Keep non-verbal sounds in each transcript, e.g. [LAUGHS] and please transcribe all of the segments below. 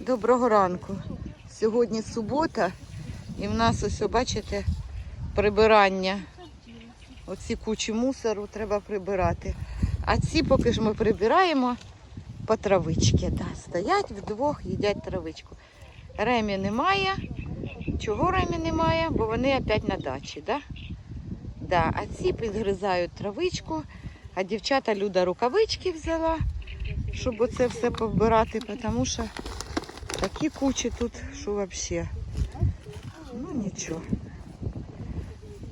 Доброго ранку. Сьогодні субота, і в нас ось, бачите, прибирання. Оці кучі мусору треба прибирати. А ці поки ж ми прибираємо по травички. Да. Стоять вдвох, їдять травичку. Ремі немає. Чого Ремі немає? Бо вони опять на дачі, да? Да. А ці підгризають травичку, а дівчата Люда рукавички взяла, щоб оце все повбирати, тому що такі кучі тут, що взагалі. Ну нічого.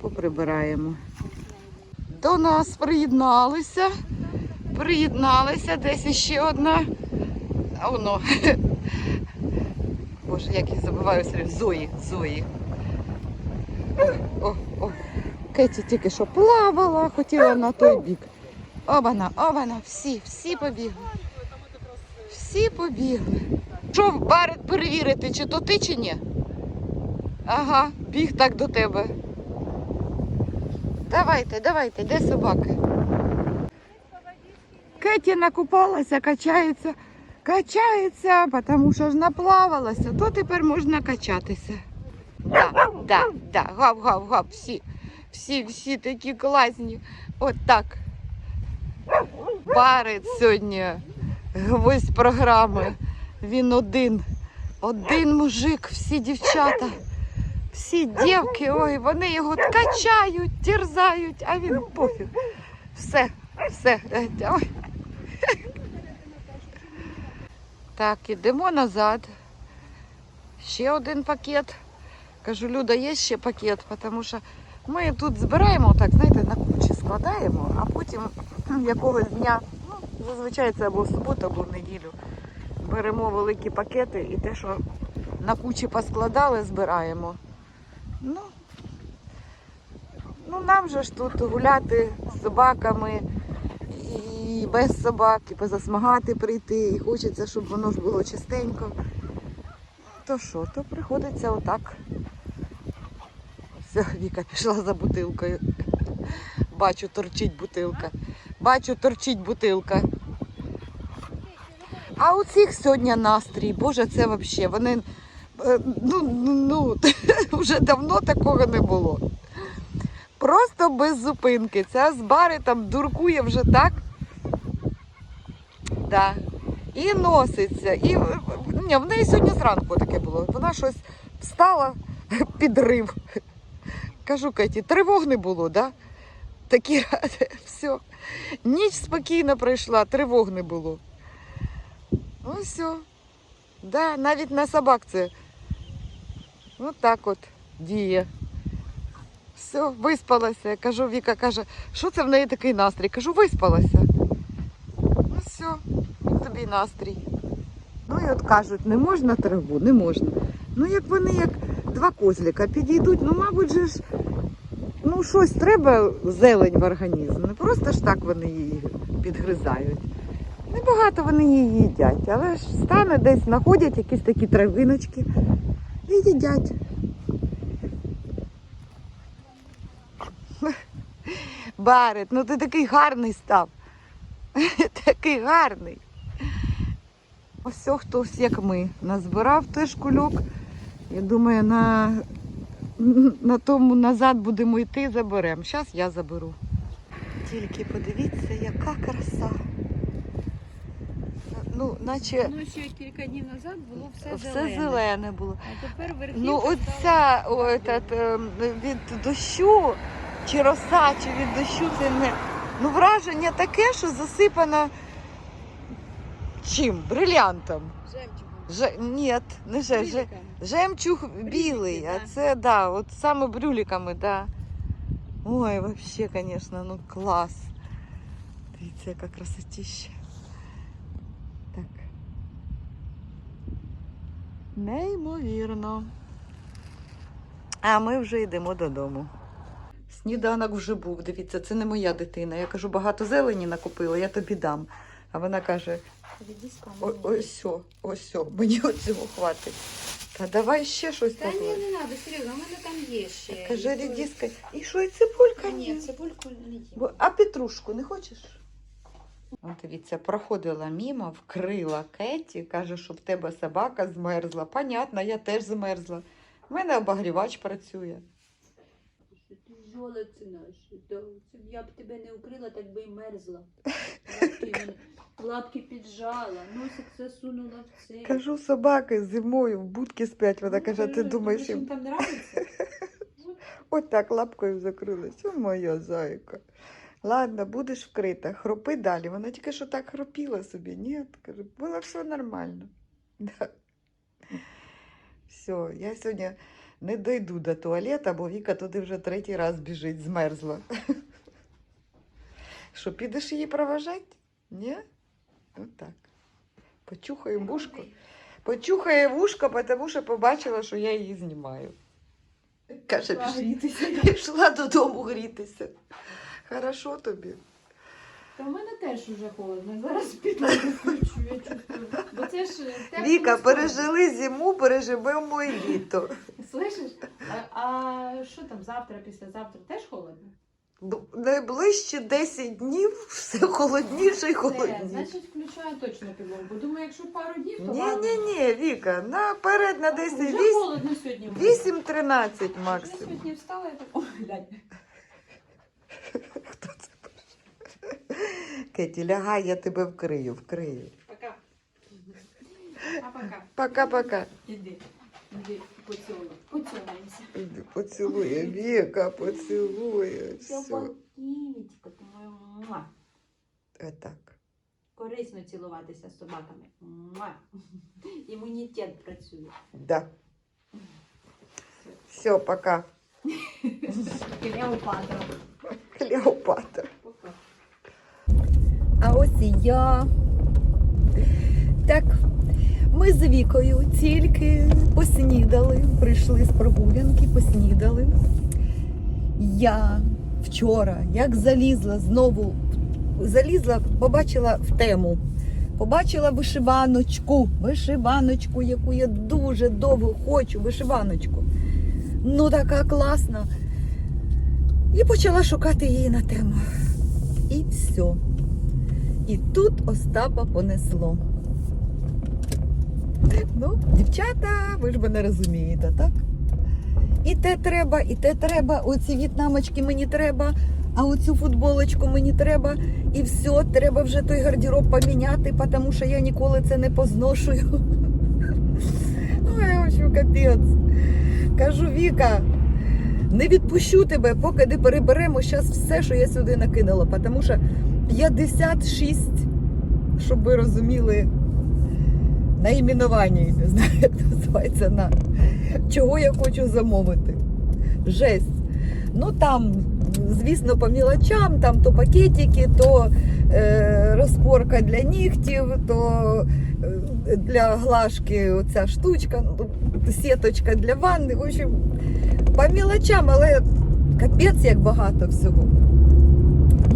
Поприбираємо. До нас приєдналися. Приєдналися десь іще одна. А воно. [LAUGHS] Боже, як я забуваю все. Зої, Зої. О, о. Кеті тільки що плавала, хотіла на той бік. Обана, обана, всі, всі побігли. Всі побігли. Що барет перевірити, чи то ти, чи ні? Ага, біг так до тебе. Давайте, давайте, де собаки? Кеті накупалася, качається, качається, тому що ж наплавалася, то тепер можна качатися. Да, да, гав, гав, гав, всі, всі, всі такі класні. От так. Барет сьогодні, гвоздь програми. Він один. Один мужик, всі дівчата, всі дівки, ой, вони його качають, терзають, а він пофіг. Все, все. Ой. Так, ідемо назад. Ще один пакет. Кажу, Люда, є ще пакет, тому що ми тут збираємо, так, знаєте, на кучі складаємо, а потім якогось дня, ну, зазвичай це або в суботу, або в неділю. Беремо великі пакети і те, що на кучі поскладали, збираємо. Ну, ну нам же ж тут гуляти з собаками і без собак, і позасмагати прийти, і хочеться, щоб воно ж було чистенько. То що, то приходиться отак. Все, Віка пішла за бутилкою. Бачу, торчить бутилка. Бачу, торчить бутилка. А у цих сьогодні настрій, боже, це взагалі. Вони е, ну, ну, ну [LAUGHS] вже давно такого не було. Просто без зупинки. Ця з бари там дуркує вже так. Да. І носиться. І е, ні, в неї сьогодні зранку таке було. Вона щось встала, [LAUGHS] підрив. Кажу, Кеті, тривог не було, да? Такі [LAUGHS] все. Ніч спокійно пройшла, тривог не було. Ну все. Да, навіть на собак це. От так от діє. Все, виспалася. Я кажу, Віка каже, що це в неї такий настрій? Кажу, виспалася. Ну все, тобі настрій. Ну і от кажуть, не можна траву, не можна. Ну як вони як два козлика підійдуть, ну мабуть же ж, ну щось треба зелень в організм. Не просто ж так вони її підгризають. Небагато вони її їдять, але ж стане десь знаходять якісь такі травиночки і їдять. Барет, ну ти такий гарний став. [LAUGHS] Такий гарний. Ось хтось, як ми, назбирав теж кульок. Я думаю, на, на тому назад будемо йти, заберемо. Зараз я заберу. Тільки подивіться, яка краса. Ну, наче Ну, ще кілька днів назад було все, все зелене. зелене було. А тепер верхівка Ну, стала- оця о, этот, ем, від дощу, чи роса, чи від дощу, це не. Ну, враження таке, що засипано чим? Брилянтом. жемчугом. Же... Ні, не же, же... Бриліками. жемчуг білий, да. а це да, от саме брюліками, да. Ой, вообще, конечно, ну клас. Дивіться, яка красотища. Так. Неймовірно. А ми вже йдемо додому. Сніданок вже був. Дивіться, це не моя дитина. Я кажу, багато зелені накупила, я тобі дам. А вона каже: О, ось, о, ось, о, мені оцього хватить. Та давай ще щось Та ні, не треба, серйозно, у мене там є ще. Каже, рідіска. І що, і цибулька? Ні, цибульку не їм. А петрушку не хочеш? От дивіться, проходила мімо, вкрила Кеті, каже, що в тебе собака змерзла. Понятно, я теж змерзла. У мене обогрівач працює. Золоце наше, да. Я б тебе не укрила, так би й мерзла. Лапки, лапки піджала, носик засунула в цей. Кажу, собаки зимою в будці сплять. Вона Ну, каже, ти думаєш, їм там нравиться? [LAUGHS] от так лапкою закрилась. О, моя зайка. Ладно, будеш вкрита, хропи далі. Вона тільки що так хропіла собі. Ні, кажу, було все нормально. [LAUGHS] Да. Все, я сьогодні не дойду до туалета, бо Віка туди вже третій раз біжить, змерзла. [LAUGHS] Що, підеш її проважати? Ні? Отак. Почухаю вушко. Почухає вушко, тому що побачила, що я її знімаю. Каже, [LAUGHS] пішла додому грітися. Хорошо тобі. Та в мене теж уже холодно. Зараз піду включу, я чувствую. Бо це ж тепло Віка, пережили зиму, переживемо і літо. Слышиш? А, а що там завтра, післязавтра теж холодно? Ну, Найближчі 10 днів все холодніше і холодніше. значить, включаю точно підлогу. Бо думаю, якщо пару днів, то Ні, ладно. ні, ні, Віка, наперед на 10, Вже 8, холодно сьогодні. було. 8-13 Я максимум. сьогодні встала і так, ой, глянь. Кеті, лягай, я тебе вкрию, вкрию. Пока. А-пока. Пока-пока. Іди, іди, поцілуй. Поцілуємося. Іди, Поцілує, Віка, поцілує. Все, Все. покінечко, ти моя муа. Отак. Корисно цілуватися з собаками. Муа. Імунітет працює. Да. Все, пока. Клеопатра. Клеопатра. А ось і я. Так, ми з Вікою тільки поснідали, прийшли з прогулянки, поснідали. Я вчора, як залізла знову, залізла, побачила в тему. Побачила вишиваночку, вишиваночку, яку я дуже довго хочу, вишиваночку. Ну, така класна. І почала шукати її на тему. І все. І тут Остапа понесло. Ну, дівчата, ви ж мене розумієте, так? І те треба, і те треба, оці в'єтнамочки мені треба, а оцю футболочку мені треба. І все, треба вже той гардероб поміняти, тому що я ніколи це не позношую. [LAUGHS] Ой, в общем, капець. Кажу, Віка, не відпущу тебе, поки не переберемо зараз все, що я сюди накинула, тому що 56, щоб ви розуміли, наіменування, не знаю, як називається на чого я хочу замовити. Жесть. Ну там, звісно, по мілочам, там то пакетики, то е, розпорка для нігтів, то е, для глажки оця штучка, ну, сіточка для ванни. В общем, по мілочам, але капець як багато всього.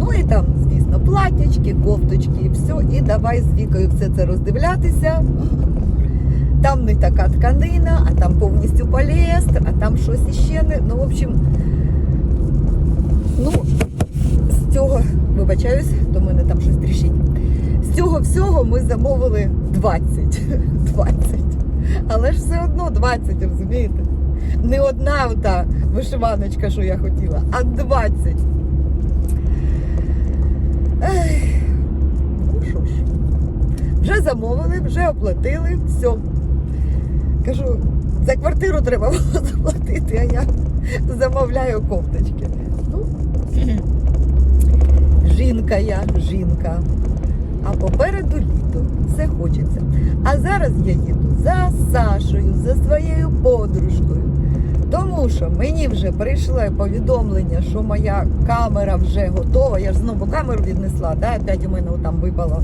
Ну і там, звісно, платячки, кофточки і все. І давай з вікою все це роздивлятися. Там не така тканина, а там повністю поліестер, а там щось іще не. Ну, в общем, ну, з цього, вибачаюсь, то в мене там щось тріщить. З цього всього ми замовили 20. 20. [LAUGHS] Але ж все одно 20, розумієте? Не одна та вишиваночка, що я хотіла, а 20. Ну що ж, вже замовили, вже оплатили, все. Кажу, за квартиру треба було [LAUGHS] заплатити, а я замовляю кофточки. Ну, жінка я, жінка. А попереду літо. Все хочеться. А зараз я їду за Сашою, за своєю подружкою. Тому що мені вже прийшло повідомлення, що моя камера вже готова. Я ж знову камеру віднесла, да? опять у мене там випало.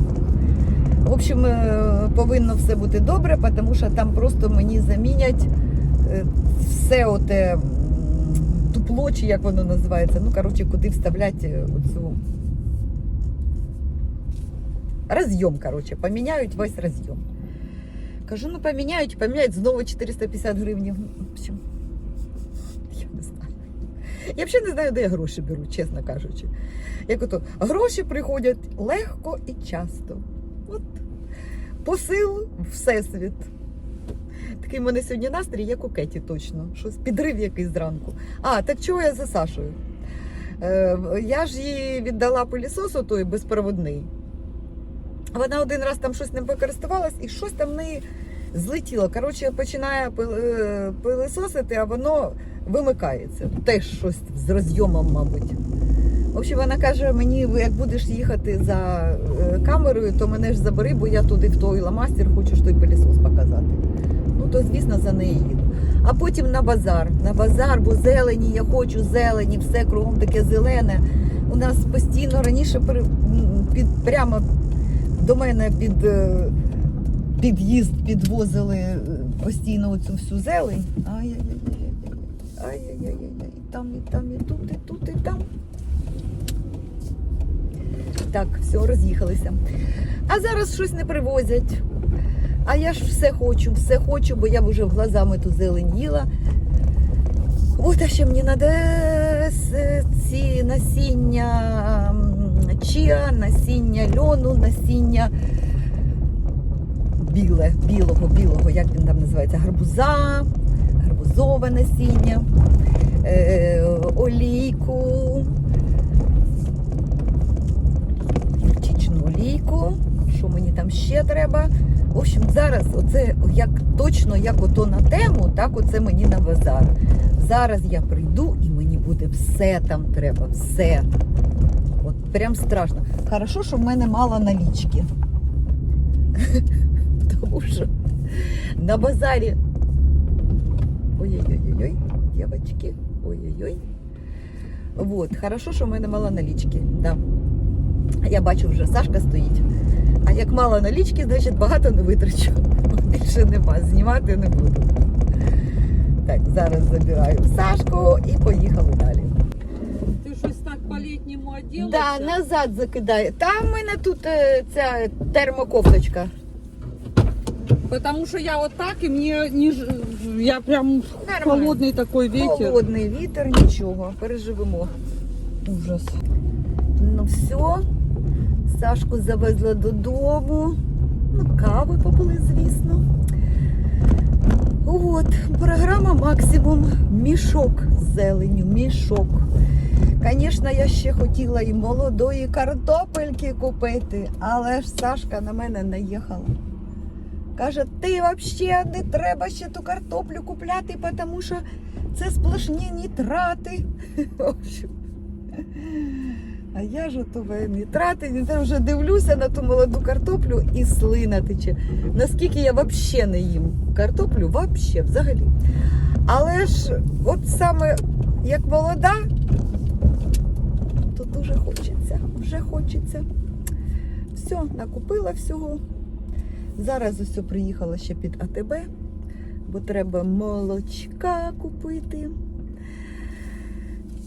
В общем, е, повинно все бути добре, тому що там просто мені замінять е, все оте м, дупло, чи як воно називається. Ну, коротше, куди вставляти оцю розйом, коротше, поміняють весь розйом. Кажу, ну поміняють, поміняють знову 450 гривень. В общем, я не взагалі не знаю, де я гроші беру, чесно кажучи. Як ото гроші приходять легко і часто. От посил Всесвіт. Такий в мене сьогодні настрій, як у Кеті точно. Щось підрив якийсь зранку. А, так чого я за Сашою? Е, я ж їй віддала пилісосу той безпроводний. Вона один раз там щось ним покористувалась і щось там в неї злетіло. Коротше, починає пил- пилисосити, а воно вимикається. Теж щось з розйомом, мабуть. В общем, вона каже: мені, як будеш їхати за е, камерою, то мене ж забери, бо я туди в той ламастер хочу той пилісос показати. Ну, то звісно, за неї їду. А потім на базар. На базар, бо зелені, я хочу зелені, все кругом таке зелене. У нас постійно раніше під, прямо до мене під е, під'їзд підвозили е, постійно оцю всю зелень. Ай-яй-яй-яй. Там, і там, і тут, і тут, і там. Так, все, роз'їхалися. А зараз щось не привозять. А я ж все хочу, все хочу, бо я вже глазами ту зелень їла. От, а ще мені треба ці насіння чіа, насіння льону, насіння біле, білого, білого, як він там називається, гарбуза, гарбузове насіння, олійку, гірчичну олійку. Що мені там ще треба? В общем, зараз оце як точно як ото на тему, так оце мені на базар. Зараз я прийду і мені буде все там треба, все. От прям страшно. Хорошо, що в мене мало налічки. [LAUGHS] Тому що на базарі. Ой-ой-ой-ой, дівчатки, ой-ой-ой. Вот, хорошо, що в мене мало налічки. Да. Я бачу, вже Сашка стоїть. А як мало налічки, значить багато не витрачу. Більше нема, знімати не буду. Так, зараз забираю Сашку і поїхали далі. Ти щось так по-літньому оділася? Да, назад закидає. Там в мене тут е, ця термокофточка. Потому що я отак і мені ніж я прям Нормально. холодний такий ветер. Холодний вітер, нічого, переживемо. Ужас. Ну все, Сашку завезла додому. Ну, кави попили, звісно. От, програма максимум. Мішок з зеленю, мішок. Звісно, я ще хотіла і молодої картопельки купити, але ж Сашка на мене наїхала. Каже, ти взагалі не треба ще ту картоплю купляти, тому що це сплошні нітрати. [LAUGHS] А я ж ото ви нітрати, я вже дивлюся на ту молоду картоплю і слина тече. Наскільки я взагалі не їм картоплю, взагалі, взагалі. Але ж от саме як молода, то дуже хочеться, вже хочеться. Все, накупила всього. Зараз ось приїхала ще під АТБ, бо треба молочка купити.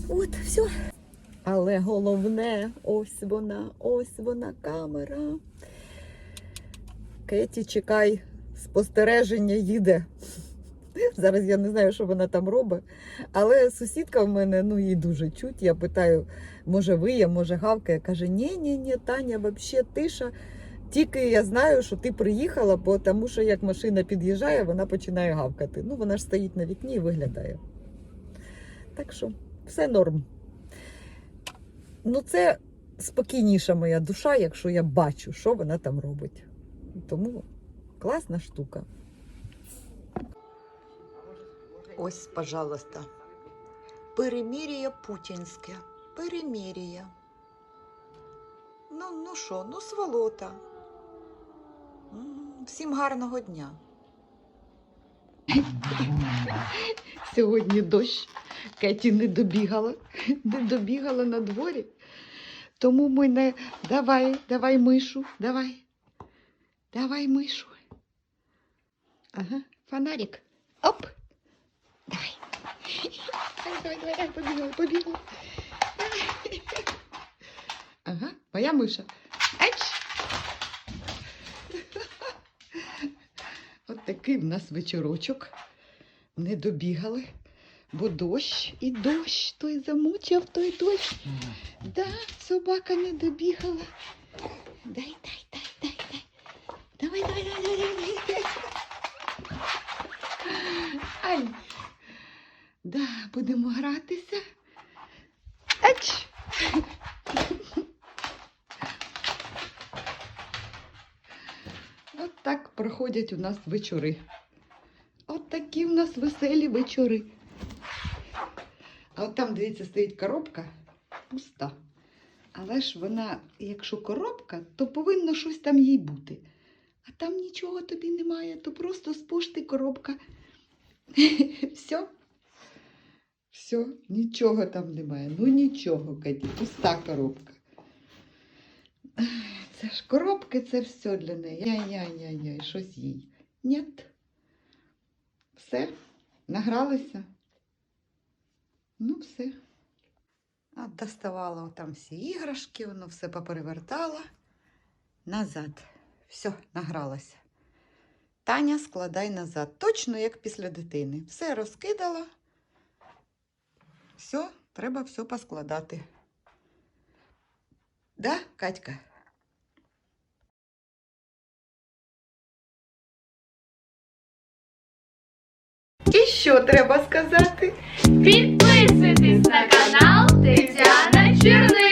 От, все. Але головне, ось вона, ось вона камера. Кеті, чекай, спостереження їде. Зараз я не знаю, що вона там робить. Але сусідка в мене, ну їй дуже чуть. Я питаю, може виє, може гавкає. Каже, ні, ні, ні, Таня, взагалі тиша. Тільки я знаю, що ти приїхала, бо тому що як машина під'їжджає, вона починає гавкати. Ну, вона ж стоїть на вікні і виглядає. Так що, все норм. Ну, це спокійніша моя душа, якщо я бачу, що вона там робить. Тому класна штука. Ось, пожалуйста. Перемір'я путінське. Перемір'я. Ну, ну що, ну сволота. Всім гарного дня. [LAUGHS] Сьогодні дощ. Кеті не добігала, не добігала на дворі. Тому ми не. Давай, давай мишу, давай. Давай мишу. Ага, фонарик. Оп. Давай, давай, давай, давай, побігла, побігла. Ага, моя миша. Ач! От такий в нас вечорочок. Не добігали. Бо дощ і дощ, той замучив, той дощ. Да, собака не добігала. Дай, дай, дай, дай, дай. Давай, давай, давай, давай, давай, давай. Ай. Да, будемо гратися. Ач. От так проходять у нас вечори. От такі в нас веселі вечори. А от там, дивіться, стоїть коробка пуста. Але ж вона, якщо коробка, то повинно щось там їй бути. А там нічого тобі немає, то просто з пошти коробка. [LAUGHS] Все. Все, нічого там немає. Ну нічого, Каті, пуста коробка. Це ж коробки, це все для неї. Яй-яй-яй-яй, щось їй. Нет. Все, награлися. Ну, все. От доставала там всі іграшки, воно все поперевертала. Назад. Все, награлася. Таня, складай назад. Точно як після дитини. Все розкидала. Все, треба все поскладати. Да, Катька? Що треба сказати? Підписуйтесь на канал Тетяна Черниш.